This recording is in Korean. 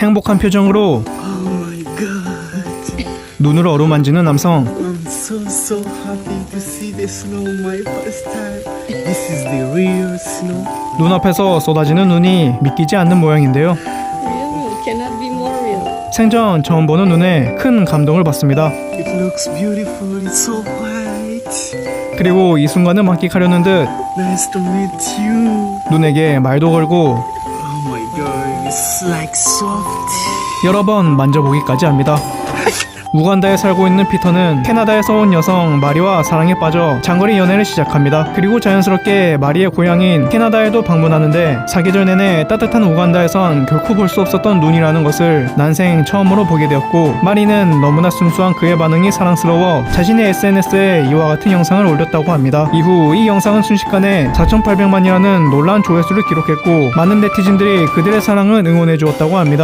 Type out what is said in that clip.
행복한 표정으로 Oh. 눈을 어루만지는 남성. I'm so so happy to see the snow my first time. This is the real snow. 눈앞에서 쏟아지는 눈이 믿기지 않는 모양인데요. Real cannot be more real. 생전 처음 보는 눈에 큰 감동을 받습니다. It looks beautiful. It's so white. 그리고 이 순간을 만끽하려는 듯 Nice to meet you. 눈에게 말도 걸고 여러 번 만져보기까지 합니다. 우간다에 살고 있는 피터는 캐나다에서 온 여성 마리와 사랑에 빠져 장거리 연애를 시작합니다. 그리고 자연스럽게 마리의 고향인 캐나다에도 방문하는데 사계절 내내 따뜻한 우간다에선 결코 볼 수 없었던 눈이라는 것을 난생 처음으로 보게 되었고 마리는 너무나 순수한 그의 반응이 사랑스러워 자신의 SNS에 이와 같은 영상을 올렸다고 합니다. 이후 이 영상은 순식간에 4,800만이라는 놀라운 조회수를 기록했고 많은 네티즌들이 그들의 사랑을 응원해 주었다고 합니다.